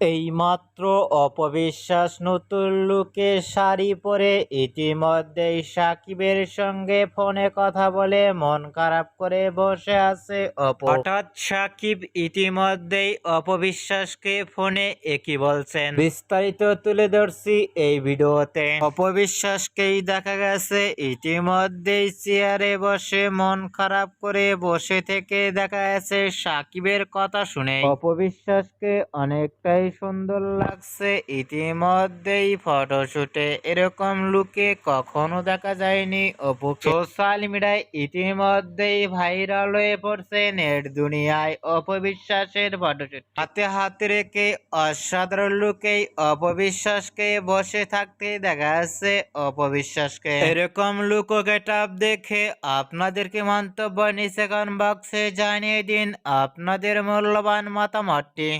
এইমাত্র অপবিশ্বাস নতুন লুকে শাড়ি পরে ইতিমধ্যেই সাকিবের সঙ্গে ফোনে কথা বলে মন খারাপ করে বসে আছে অপ। হঠাৎ সাকিব ইতিমধ্যেই অপবিশ্বাসকে ফোনে একই বলছেন। বিস্তারিত তুলে ধরছি এই ভিডিওতে। অপবিশ্বাসকেই দেখা গেছে ইতিমধ্যেই চেয়ারে বসে মন খারাপ করে বসে থেকে দেখা গেছে সাকিবের কথা শুনে। অপবিশ্বাসকে অনেকটাই সুন্দর লাগছে। ইতিমধ্যেই ফটোশুটে এরকম লুকে কখনো দেখা যায়নি। অপু সোশ্যাল মিডিয়ায় ইতিমধ্যেই ভাইরাল হয়ে পড়ছে নেট দুনিয়ায় অপবিশ্বাসের ফটোশুট। হাতে হাতে রেখে অসাধারণ লুকেই অপবিশ্বাসকে বসে থাকতে দেখা যাচ্ছে অপবিশ্বাসকে। এরকম লুক গেট আপ দেখে আপনাদেরকে মন্তব্য নিচে বক্সে জানিয়ে দিন আপনাদের মূল্যবান মতামতটি।